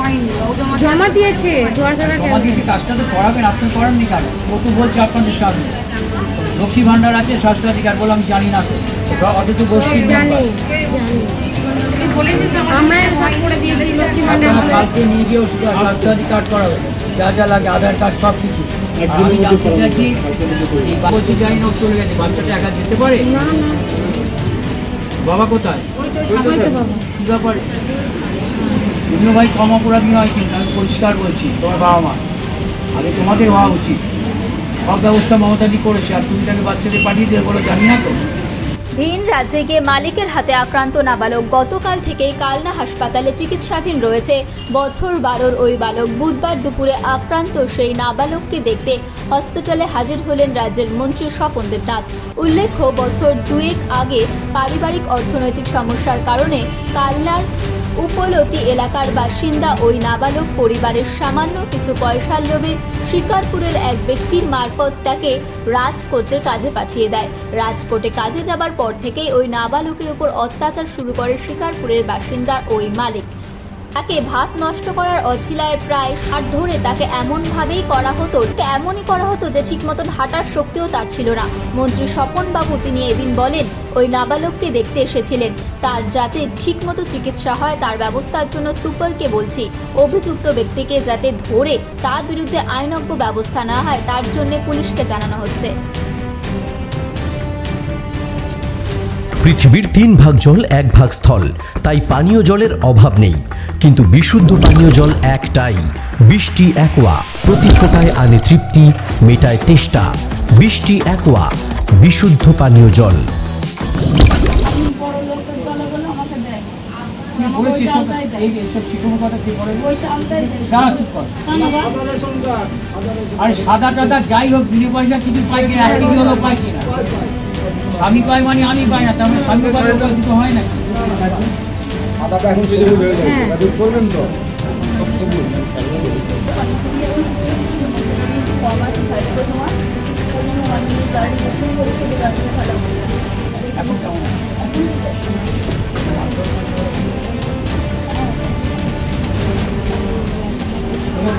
হয়নি জমা দিয়েছে দোয়া ছাড়া জমা দিয়েছি কাজটা তো করাবেন? আপনি করেননি কেন ও তো বলছে আপনাদের সামনে। লক্ষ্মী ভাণ্ডার আছে স্বাস্থ্যাধিকার বলে আমি জানি না তো। অথচ গোষ্ঠীর জানি member। জানি। তুই বলেছিস আমার আমরা করে দিয়েছি লক্ষ্মী আপনারা কালকে নিয়ে গিয়েও শুধু স্বাস্থ্যাধিকার করাবে। যা যা লাগে আধার কার্ড সব কিছু। আমি জানতে চাইছি এই বা- বলছি জানি না ও চলে গেছে। বাচ্চাটা একা যেতে পারে? বাবা কোথায়? কী ব্যাপারে? তুমিও ভাই কম অপরাধী নয় কিন্তু, আমি পরিষ্কার বলছি, তোমার বাবা মা। আগে তোমাদের হওয়া উচিত। সব ব্যবস্থা মমতাদি করেছে, আর তুমি তাকে বাচ্চাদের পাঠিয়ে দিয়ে বলো, জানি না তো। ভিন রাজ্যে গিয়ে মালিকের হাতে আক্রান্ত নাবালক গতকাল থেকেই কালনা হাসপাতালে চিকিৎসাধীন রয়েছে। বছর বারোর ওই বালক বুধবার দুপুরে আক্রান্ত, সেই নাবালককে দেখতে হসপিটালে হাজির হলেন রাজ্যের মন্ত্রী স্বপন দেবনাথ। উল্লেখ্য, বছর দুয়েক আগে পারিবারিক অর্থনৈতিক সমস্যার কারণে কালনার উপলতি এলাকার বাসিন্দা ওই নাবালক পরিবারের সামান্য কিছু পয়সার লোভে শিকারপুরের এক ব্যক্তির মারফত তাকে রাজকোটের কাজে পাঠিয়ে দেয়। রাজকোটে কাজে যাবার পর থেকেই ওই নাবালকের উপর অত্যাচার শুরু করে শিকারপুরের বাসিন্দা ওই মালিক। তাকে ভাত নষ্ট করার অছিলায় প্রায় ষাট ধরে তাকে এমনভাবেই করা হতো এমনই করা হতো যে ঠিক মতন হাঁটার শক্তিও তার ছিল না। মন্ত্রী স্বপন বাবু তিনি এদিন বলেন ওই নাবালককে দেখতে এসেছিলেন। তার যাতে ঠিকমতো চিকিৎসা হয়, তার ব্যবস্থার জন্য সুপারকে বলছি। অভিযুক্ত ব্যক্তিকে যাতে ধরে তার বিরুদ্ধে আইনজ্ঞ ব্যবস্থা না হয়, তার জন্য পুলিশকে জানানো হচ্ছে। পৃথিবীর তিন ভাগ জল এক ভাগ স্থল, তাই পানীয় জলের অভাব নেই। কিন্তু বিশুদ্ধ পানীয় জল একটাই, বৃষ্টি একোয়া। প্রতি ফোটায় আনে তৃপ্তি, মেটায় তেষ্টা। বৃষ্টি একোয়া, বিশুদ্ধ পানীয় জল। আরে সাদা টাদা যাই হোক বিনে পয়সা কিছু পাই কিনা এক কেজি হলেও পাই কিনা। স্বামী পাই মানে আমি পাই না তাহলে স্বামী পাই কিছু হয় এখন সেজে হয়ে। করবেন তো? সব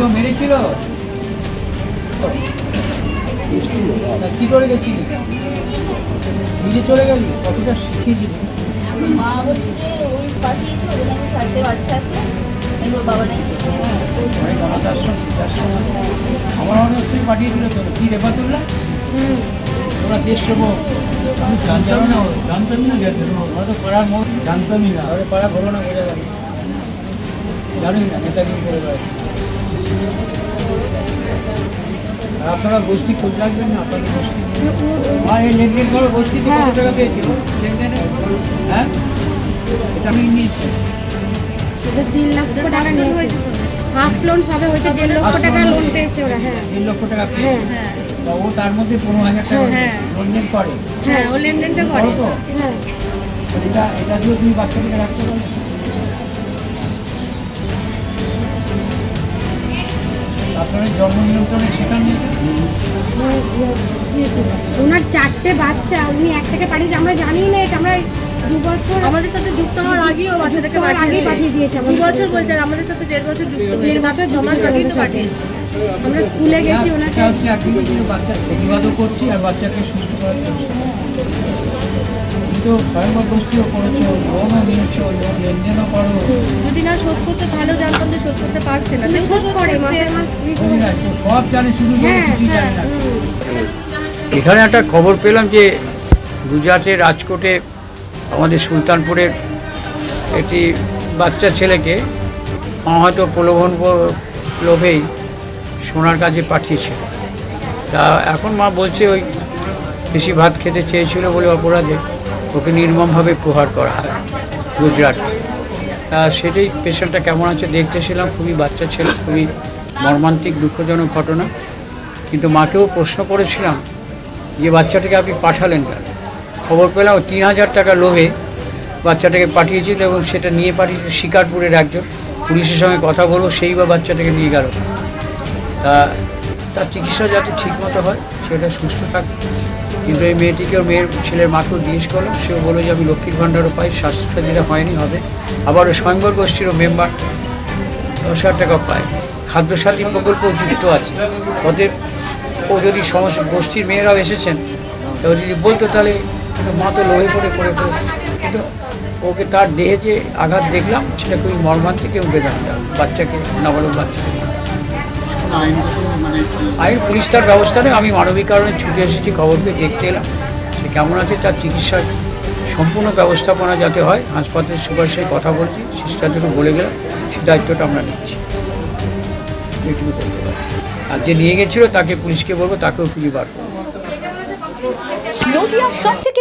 কেউ মেরেছিল? তা কি করে গেছিলি? নিজে চলে গেলি? কতটা শিখিয়েছিলি? মা বলছে যে ওই পাঠিয়েছে ওদের নাকি চারটে বাচ্চা আছে এগুলো বাবা নাকি আছে। আমার অনেক সময় পাঠিয়েছিল তো কি রেফার করলে তোরা দেশ সেবক আমি জানতাম না জানতাম না গেছে। ওরা তো পাড়ার মোট জানতামই না। ওরা পাড়া ঘটনা বোঝা গেল। জানোই না নেতাগিরি করে বেড়াচ্ছে। আপনারা গোষ্ঠী খোঁজ রাখবেন না আপনাদের গোষ্ঠী আর এই লেনদেন করো গোষ্ঠীতে কত টাকা পেয়েছিল? লেনদেনে? হ্যাঁ? এটা আমি নিয়েছি। ওদের তিন লক্ষ টাকা নিয়েছে। ফার্স্ট লোন সবে হয়েছে দেড় লক্ষ টাকা লোন পেয়েছে ওরা হ্যাঁ। দেড় লক্ষ টাকা পেয়েছে। তা ও তার মধ্যে পনেরো হাজার টাকা লেনদেন করে। হ্যাঁ ও লেনদেনটা করে তো। হ্যাঁ। এটা এটা দিয়ে তুমি বাচ্চাটাকে রাখতে পারো। আপনার জন্ম নিয়ন্ত্রণে দিয়েছে। ওনার চারটে বাচ্চা উনি একটাকে পাঠিয়েছে আমরা জানি না এটা আমরা দু বছর আমাদের সাথে যুক্ত হওয়ার আগেই ও বাচ্চাটাকে আগেই পাঠিয়ে দিয়েছে দু বছর। বলছে আমাদের সাথে দেড় বছর যুক্ত দেড় বছর যুক্ত আগেই তো পাঠিয়েছে। আমরা স্কুলে গেছি ওনাকে। বাচ্চার প্রতিবাদও করছি আর বাচ্চাকে সুস্থ করার চেষ্টা গোষ্ঠীও করেছ লোনও নিয়েছো লোন লেনদেনও করো যদি না শোধ করতে জানতাম যে শোধ করতে পারছে না। শোধ করে সব জানে শুধু হ্যাঁ, জানে না। এখানে একটা খবর পেলাম যে গুজরাটের রাজকোটে আমাদের সুলতানপুরের একটি বাচ্চা ছেলেকে মা হয়তো প্রলোভন লোভেই সোনার কাজে পাঠিয়েছে। তা এখন মা বলছে ওই বেশি ভাত খেতে চেয়েছিল বলে অপরাধে ওকে নির্মমভাবে প্রহার করা হয়। গুজরাট। তা সেটাই পেশেন্টটা কেমন আছে দেখতেছিলাম খুবই বাচ্চা ছেলে, খুবই মর্মান্তিক, দুঃখজনক ঘটনা। কিন্তু মাকেও প্রশ্ন করেছিলাম যে, বাচ্চাটাকে আপনি পাঠালেন কেন? খবর পেলাম তিন হাজার টাকা লোভে বাচ্চাটাকে পাঠিয়েছিল এবং সেটা নিয়ে পাঠিয়েছিল শিকারপুরের একজন। পুলিশের সঙ্গে কথা বলব, সেই বা বাচ্চাটাকে নিয়ে গেল। তা, তার চিকিৎসা যাতে ঠিক মতো হয়, সেটা সুস্থ থাকে। কিন্তু এই মেয়েটিকেও মেয়ের ছেলের মাকেও জিজ্ঞেস করলাম। সেও বলল যে, আমি লক্ষ্মীর ভাণ্ডারও পাই স্বাস্থ্যটা যেটা হয়নি, হবে। আবার ওই স্বয়ংবর গোষ্ঠীরও মেম্বার দশ হাজার টাকা পায়। খাদ্যসাথী প্রকল্প যুক্ত আছে। ওদের, ও যদি সমস্ত গোষ্ঠীর মেয়েরাও এসেছেন ও যদি বলতো, তাহলে কিন্তু মা তো লোহে পড়ে পড়ে কিন্তু ওকে তার দেহে যে আঘাত দেখলাম, সেটা খুবই মর্মান্তিক এবং বেদনা বাচ্চাকে নাবালক বাচ্চাকে আইন পুলিশ তার ব্যবস্থা নেই। আমি মানবিক কারণে ছুটে এসেছি খবর পেয়ে দেখতে এলাম। সে কেমন আছে? তার চিকিৎসার সম্পূর্ণ ব্যবস্থাপনা যাতে হয় হাসপাতালের সুপারের সাথে কথা বলছি সিস্টারদেরকে বলে গেলাম সে দায়িত্বটা আমরা নিচ্ছি। বলতে পারি। আর যে নিয়ে গেছিল তাকে পুলিশকে বলব তাকেও খুঁজে বার করব। নদিয়ার সব থেকে